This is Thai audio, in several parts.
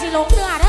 ว่า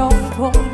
ดงอกแขนลวดกระดง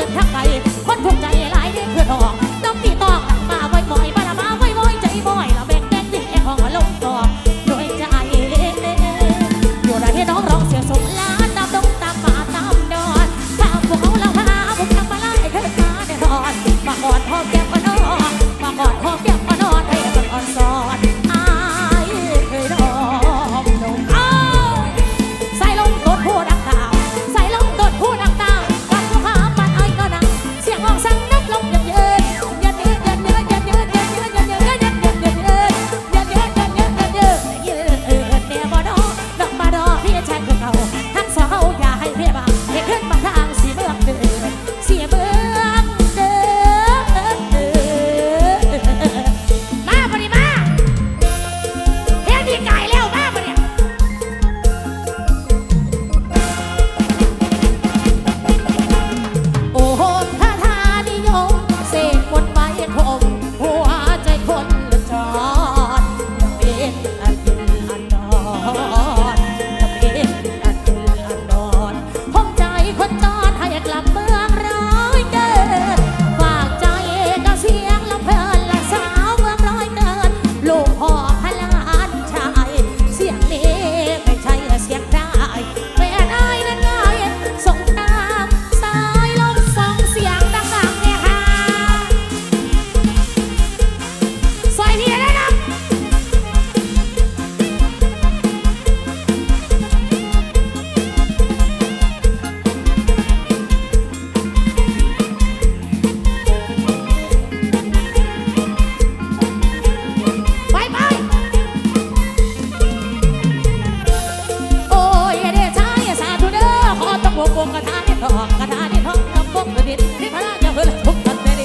เกินทักไกลคนถูกใจหลายเพื่อทอกต้องตีตอง องกระดาษที่ท้องกำปงกระดิ่งที่พระราชาเพื่อทุกคนเป็น